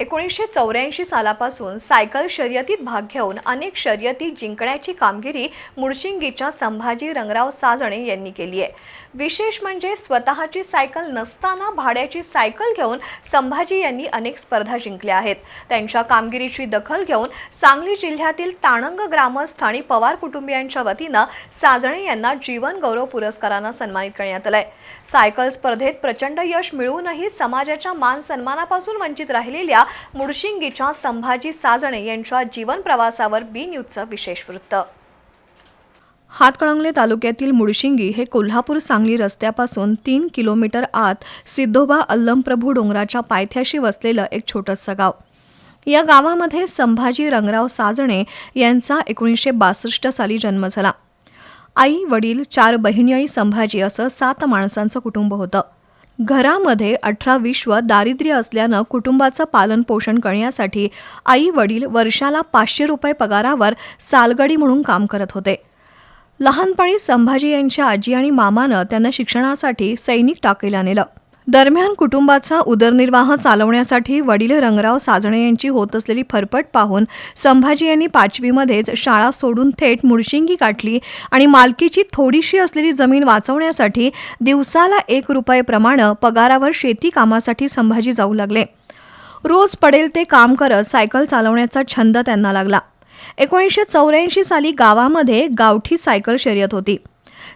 एकोणीसशे चौऱ्याऐंशी सालापासून सायकल शर्यतीत भाग घेऊन अनेक शर्यती जिंकण्याची कामगिरी मुळशिंगीच्या संभाजी रंगराव साजणे यांनी केली आहे. विशेष म्हणजे स्वतःची सायकल नसताना भाड्याची सायकल घेऊन संभाजी यांनी अनेक स्पर्धा जिंकल्या आहेत. त्यांच्या कामगिरीची दखल घेऊन सांगली जिल्ह्यातील ताणंग ग्रामस्थ आणि पवार कुटुंबियांच्या वतीनं साजणे यांना जीवन गौरव पुरस्कारानं सन्मानित करण्यात आलंय. सायकल स्पर्धेत प्रचंड यश मिळूनही समाजाच्या मान सन्मानापासून वंचित राहिलेल्या मुळशिंगीच्या संभाजी साजणे यांच्या जीवन प्रवासावर बी न्यूजचं विशेष वृत्त. हातकणंगले तालुक्यातील मुळशिंगी हे कोल्हापूर सांगली रस्त्यापासून तीन किलोमीटर आत सिद्धोबा अल्लमप्रभू डोंगराच्या पायथ्याशी वसलेलं एक छोटंसं गाव. या गावामध्ये संभाजी रंगराव साजणे यांचा एकोणीसशे बासष्ट साली जन्म झाला. आई वडील चार बहिणी आणि संभाजी असं सात माणसांचं कुटुंब होतं. घरामध्ये अठरा विश्व दारिद्र्य असल्यानं कुटुंबाचं पालनपोषण करण्यासाठी आई वडील वर्षाला पाचशे रुपये पगारावर सालगडी म्हणून काम करत होते. लहानपणी संभाजी यांच्या आजी आणि मामानं त्यांना शिक्षणासाठी सैनिक टाकीला नेलं. दरम्यान कुटुंबाचा उदरनिर्वाह चालवण्यासाठी वडील रंगराव साजणे यांची होत असलेली फरफट पाहून संभाजी यांनी पाचवीमध्येच शाळा सोडून थेट मुळशिंगी काढली आणि मालकीची थोडीशी असलेली जमीन वाचवण्यासाठी दिवसाला एक रुपयेप्रमाणे पगारावर शेती कामासाठी संभाजी जाऊ लागले. रोज पडेल ते काम करत सायकल चालवण्याचा छंद त्यांना लागला. एकोणीसशे चौऱ्याऐंशी साली गावामध्ये गावठी सायकल शर्यत होती.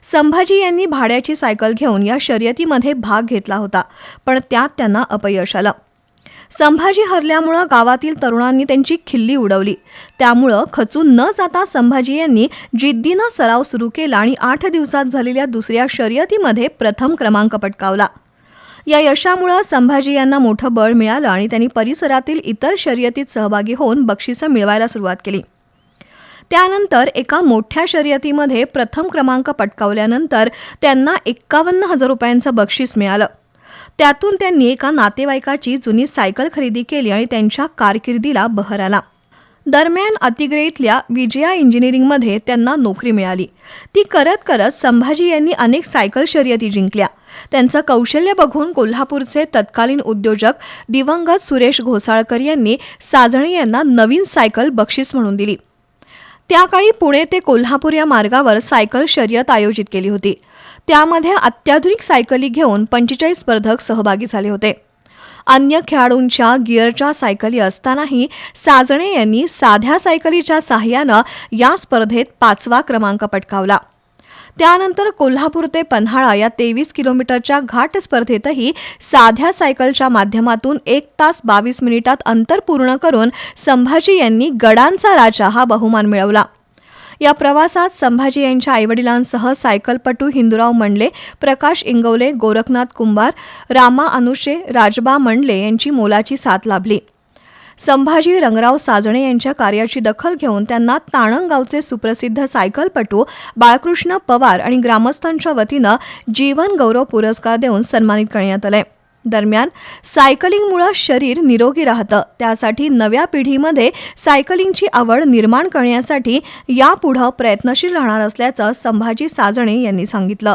संभाजी यांनी भाड्याची सायकल घेऊन या शर्यतीमध्ये भाग घेतला होता पण त्यात त्यांना अपयश आलं. संभाजी हरल्यामुळं गावातील तरुणांनी त्यांची खिल्ली उडवली. त्यामुळं खचून न जाता संभाजी यांनी जिद्दीनं सराव सुरू केला आणि आठ दिवसात झालेल्या दुसऱ्या शर्यतीमध्ये प्रथम क्रमांक पटकावला. या यशामुळं संभाजी यांना मोठं बळ मिळालं आणि त्यांनी परिसरातील इतर शर्यतीत सहभागी होऊन बक्षिसं मिळवायला सुरुवात केली. त्यानंतर एका मोठ्या शर्यतीमध्ये प्रथम क्रमांक पटकावल्यानंतर त्यांना एक्कावन्न हजार रुपयांचं बक्षीस मिळालं. त्यातून त्यांनी एका नातेवाईकाची जुनी सायकल खरेदी केली आणि त्यांच्या कारकिर्दीला बहर आला. दरम्यान अतिग्रे इथल्या विजया इंजिनिअरिंगमध्ये त्यांना नोकरी मिळाली. ती करत करत संभाजी यांनी अनेक सायकल शर्यती जिंकल्या. त्यांचं कौशल्य बघून कोल्हापूरचे तत्कालीन उद्योजक दिवंगत सुरेश घोसाळकर यांनी साजणे यांना नवीन सायकल बक्षीस म्हणून दिली. त्याकाळी पुणे ते कोल्हापूर या मार्गावर सायकल शर्यत आयोजित केली होती. त्यामध्ये अत्याधुनिक सायकली घेऊन पंचेचाळीस स्पर्धक सहभागी झाले होते. अन्य खेळाडूंच्या गिअरच्या सायकली असतानाही साजणे यांनी साध्या सायकलीच्या साह्यानं या स्पर्धेत पाचवा क्रमांक पटकावला. त्यानंतर कोल्हापूर ते पन्हाळा या तेवीस किलोमीटरच्या घाट स्पर्धेतही साध्या सायकलच्या माध्यमातून एक तास बावीस मिनिटात अंतर पूर्ण करून संभाजी यांनी गडांचा राजा हा बहुमान मिळवला. या प्रवासात संभाजी यांच्या आईवडिलांसह सायकलपटू हिंदुराव मंडले प्रकाश इंगवले गोरखनाथ कुंभार रामा अनुषे राजबा मंडले यांची मोलाची साथ लाभली. संभाजी रंगराव साजणे यांच्या कार्याची दखल घेऊन त्यांना ताणंगावचे सुप्रसिद्ध सायकलपटू बाळकृष्ण पवार आणि ग्रामस्थांच्या वतीनं जीवन गौरव पुरस्कार देऊन सन्मानित करण्यात आले दरम्यान सायकलिंगमुळं शरीर निरोगी राहतं. त्यासाठी नव्या पिढीमध्ये सायकलिंगची आवड निर्माण करण्यासाठी यापुढं प्रयत्नशील राहणार असल्याचं संभाजी साजणे यांनी सांगितलं.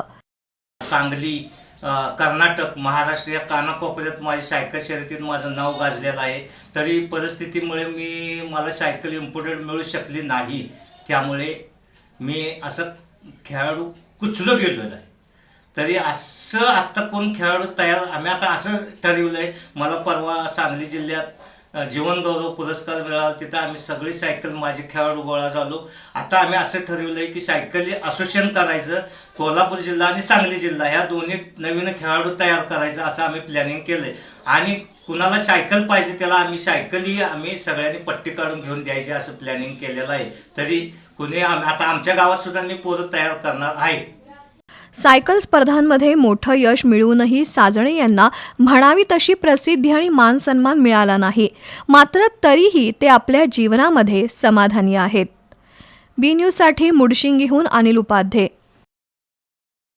सांगली कर्नाटक महाराष्ट्र या कानाकोपऱ्यात माझी सायकल शर्यतीत माझं नाव गाजलेलं आहे. तरी परिस्थितीमुळे मी मला सायकल इम्पोर्टेड मिळू शकली नाही. त्यामुळे मी असं खेळाडू कुचलो गेलेलो आहे. तरी असं आत्ता कोण खेळाडू तयार आम्ही आता असं ठरवलं आहे मला परवा सांगली जिल्ह्यात जीवनगौरव पुरस्कार मिळाला तिथं आम्ही सगळी सायकल माझे खेळाडू गोळा झालो. आता आम्ही असं ठरवलं आहे की सायकली असोसिएशन करायचं कोल्हापूर जिल्हा आणि सांगली जिल्हा ह्या दोन्ही नवीन खेळाडू तयार करायचं असं आम्ही प्लॅनिंग केलं आहे आणि कुणाला सायकल पाहिजे त्याला आम्ही सायकलही आम्ही सगळ्यांनी पट्टी काढून घेऊन द्यायची असं प्लॅनिंग केलेलं आहे. तरी कुणी आम आता आमच्या गावात सुद्धा मी पोरं तयार करणार आहे. सायकल स्पर्धांमध्ये मोठं यश मिळूनही साजणे यांना म्हणावी तशी प्रसिद्धी आणि मानसन्मान मिळाला नाही. मात्र तरीही ते आपल्या जीवनामध्ये समाधानी आहेत. बी न्यूजसाठी मुडशिंगीहून अनिल उपाध्ये.